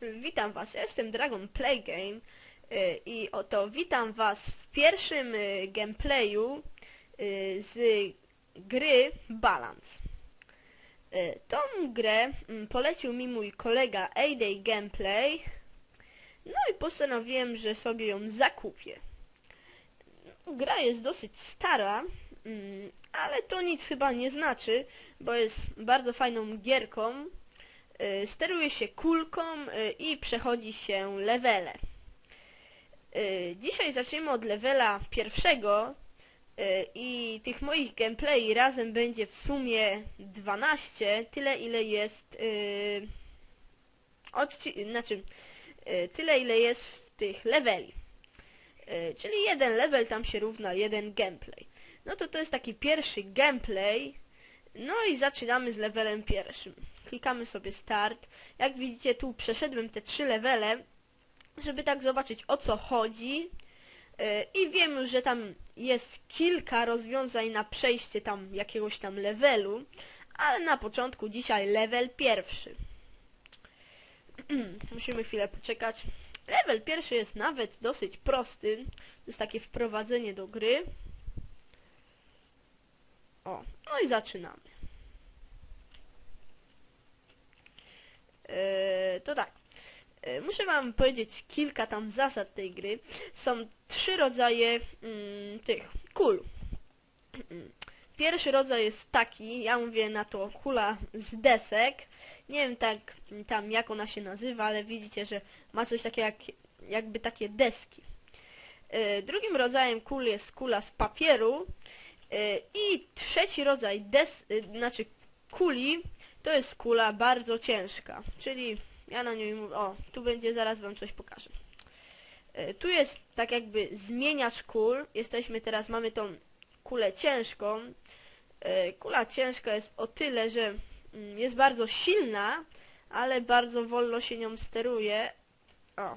Witam Was, ja jestem Dragon Play Game y, i oto witam Was w pierwszym y, gameplayu y, z gry Balance. Tą grę mm, polecił mi mój kolega A-Day Gameplay, no i postanowiłem, że sobie ją zakupię. Gra jest dosyć stara, mm, ale to nic chyba nie znaczy, bo jest bardzo fajną gierką. Y, Steruje się kulką y, i przechodzi się levele. Y, Dzisiaj zaczniemy od levela pierwszego i tych moich gameplay razem będzie w sumie 12, tyle ile jest odci- znaczy tyle ile jest w tych leveli. Czyli jeden level tam się równa jeden gameplay. No to to jest taki pierwszy gameplay. No i zaczynamy z levelem pierwszym. Klikamy sobie start. Jak widzicie tu przeszedłem te trzy levele, żeby tak zobaczyć o co chodzi. Yy, I wiem już, że tam jest kilka rozwiązań na przejście tam jakiegoś tam levelu, ale na początku dzisiaj level pierwszy. Musimy chwilę poczekać. Level pierwszy jest nawet dosyć prosty. To jest takie wprowadzenie do gry. O, no i zaczynamy. To tak. Eee, muszę wam powiedzieć kilka tam zasad tej gry. Są trzy rodzaje mm, tych kul. Mm. Pierwszy rodzaj jest taki, ja mówię na to kula z desek. Nie wiem tak tam jak ona się nazywa, ale widzicie, że ma coś takiego jak, jakby takie deski. Eee, drugim rodzajem kul jest kula z papieru. Eee, I trzeci rodzaj des, y, znaczy kuli to jest kula bardzo ciężka, czyli ja na niej mówię, o, tu będzie, zaraz wam coś pokażę. E, Tu jest tak jakby zmieniacz kul, jesteśmy teraz, mamy tą kulę ciężką. E, Kula ciężka jest o tyle, że mm, jest bardzo silna, ale bardzo wolno się nią steruje. O,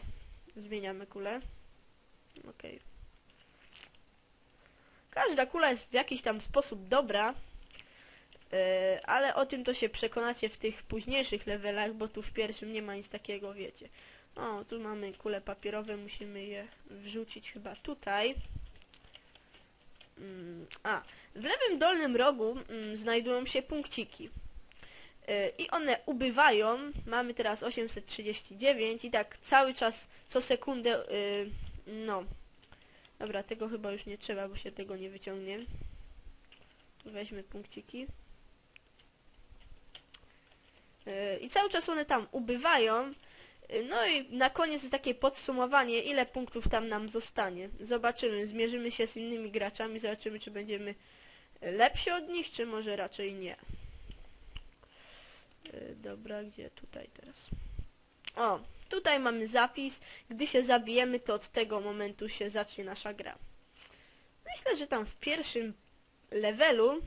zmieniamy kulę. Okej. Każda kula jest w jakiś tam sposób dobra, ale o tym to się przekonacie w tych późniejszych levelach, bo tu w pierwszym nie ma nic takiego, wiecie. O, tu mamy kule papierowe, musimy je wrzucić chyba tutaj. Mm, a, w lewym dolnym rogu mm, znajdują się punkciki. E, I one ubywają, mamy teraz 839 i tak cały czas, co sekundę, y, no. Dobra, tego chyba już nie trzeba, bo się tego nie wyciągnie. Tu weźmy punkciki. Yy, I cały czas one tam ubywają. Yy, No i na koniec takie podsumowanie, ile punktów tam nam zostanie. Zobaczymy, zmierzymy się z innymi graczami, zobaczymy, czy będziemy lepsi od nich, czy może raczej nie. Yy, Dobra, gdzie tutaj teraz? O, tutaj mamy zapis. Gdy się zabijemy, to od tego momentu się zacznie nasza gra. Myślę, że tam w pierwszym levelu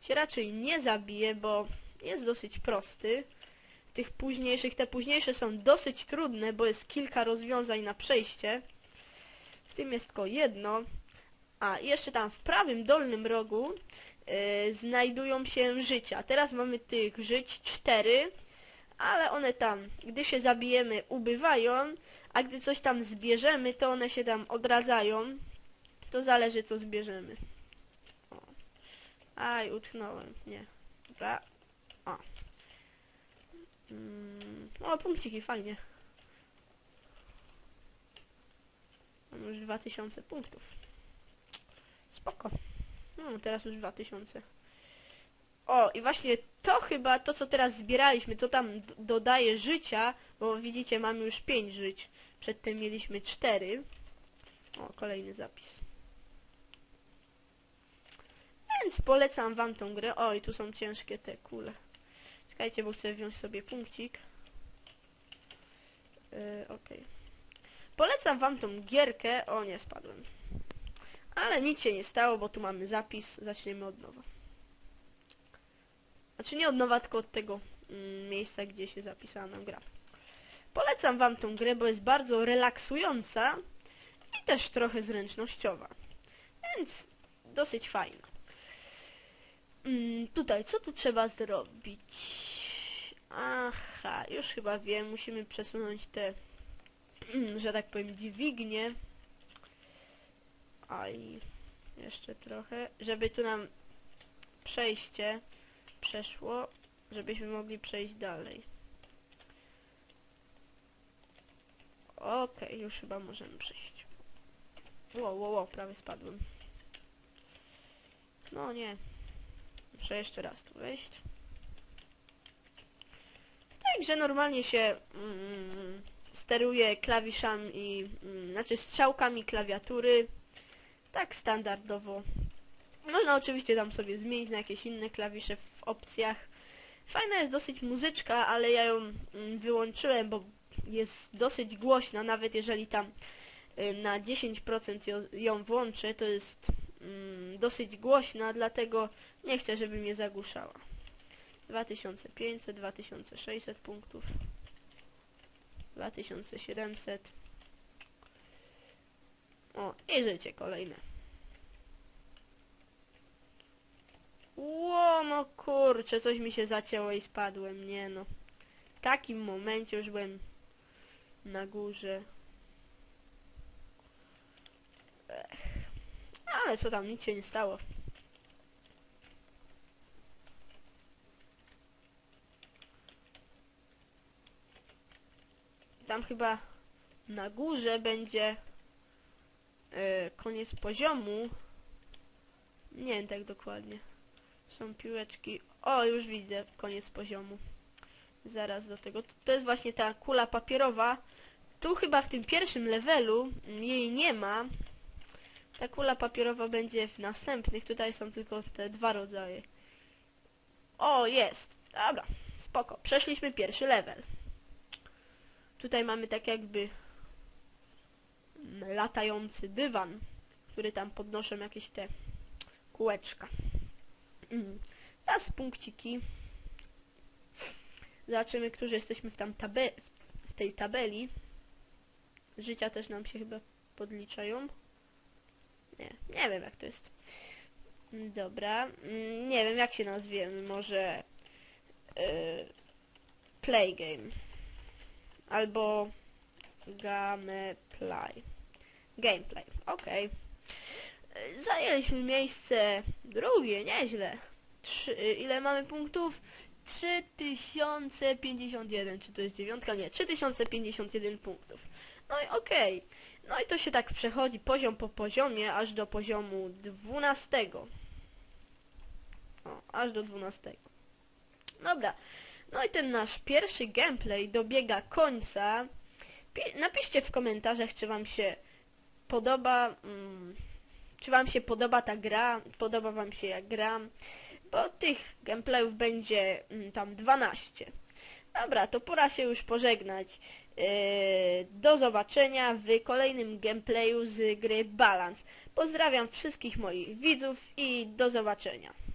się raczej nie zabije, bo jest dosyć prosty. Tych późniejszych, te późniejsze są dosyć trudne, bo jest kilka rozwiązań na przejście. W tym jest tylko jedno. A jeszcze tam w prawym dolnym rogu e, znajdują się życia. Teraz mamy tych żyć cztery, ale one tam, gdy się zabijemy, ubywają, a gdy coś tam zbierzemy, to one się tam odradzają. To zależy co zbierzemy. O. Aj, utknąłem. Nie. Dobra. O. Mm, o, punkciki, fajnie. Mam już 2000 punktów. Spoko. No, teraz już 2000. O, i właśnie to chyba, to co teraz zbieraliśmy, to tam dodaje życia, bo widzicie, mamy już 5 żyć. Przedtem mieliśmy 4. O, kolejny zapis. Więc polecam wam tą grę. Oj, tu są ciężkie te kule. Czekajcie, bo chcę wziąć sobie punkcik. Yy, Okej. Polecam wam tą gierkę. O, nie spadłem. Ale nic się nie stało, bo tu mamy zapis. Zaczniemy od nowa. Znaczy nie od nowa, tylko od tego mm, miejsca, gdzie się zapisała nam gra. Polecam wam tą grę, bo jest bardzo relaksująca i też trochę zręcznościowa. Więc dosyć fajna. Mm, tutaj, co tu trzeba zrobić? Aha. Aha, już chyba wiem, musimy przesunąć te, że tak powiem, dźwignie. A i jeszcze trochę, żeby tu nam przejście przeszło, żebyśmy mogli przejść dalej. Okej, już chyba możemy przejść. Ło, ło, ło, prawie spadłem. No nie. Muszę jeszcze raz tu wejść. Także normalnie się mm, steruje klawiszami, mm, znaczy strzałkami klawiatury. Tak standardowo. Można oczywiście tam sobie zmienić na jakieś inne klawisze w opcjach. Fajna jest dosyć muzyczka, ale ja ją mm, wyłączyłem, bo jest dosyć głośna, nawet jeżeli tam y, na 10% ją, ją włączę, to jest mm, dosyć głośna, dlatego nie chcę, żeby mnie zagłuszała. 2500, 2600 punktów. 2700. O, i życie kolejne. Ło, no kurczę, coś mi się zacięło i spadłem, nie no. W takim momencie już byłem na górze. Ech. Ale co tam, nic się nie stało. Tam chyba na górze będzie e, koniec poziomu. Nie wiem tak dokładnie. Są piłeczki. O, już widzę koniec poziomu. Zaraz do tego. To jest właśnie ta kula papierowa. Tu chyba w tym pierwszym levelu jej nie ma. Ta kula papierowa będzie w następnych. Tutaj są tylko te dwa rodzaje. O, jest. Dobra, spoko. Przeszliśmy pierwszy level. Tutaj mamy tak jakby latający dywan, który tam podnoszą jakieś te kółeczka. Mm. Teraz punkciki. Zobaczymy, którzy jesteśmy w, tam tabe w tej tabeli. Życia też nam się chyba podliczają. Nie, nie wiem jak to jest. Dobra, mm, nie wiem jak się nazwiemy, może yy, play game albo gameplay. Gameplay, okej. Okay. Zajęliśmy miejsce drugie, nieźle. Trzy, ile mamy punktów? 3051, czy to jest dziewiątka? Nie, 3051 punktów. No i okej. Okay. No i to się tak przechodzi poziom po poziomie, aż do poziomu 12. O, aż do 12. Dobra. No i ten nasz pierwszy gameplay dobiega końca. Napiszcie w komentarzach, czy wam się podoba, mm, czy wam się podoba ta gra, podoba wam się jak gram, bo tych gameplayów będzie mm, tam 12. Dobra, to pora się już pożegnać. Yy, do zobaczenia w kolejnym gameplayu z gry Balance. Pozdrawiam wszystkich moich widzów i do zobaczenia.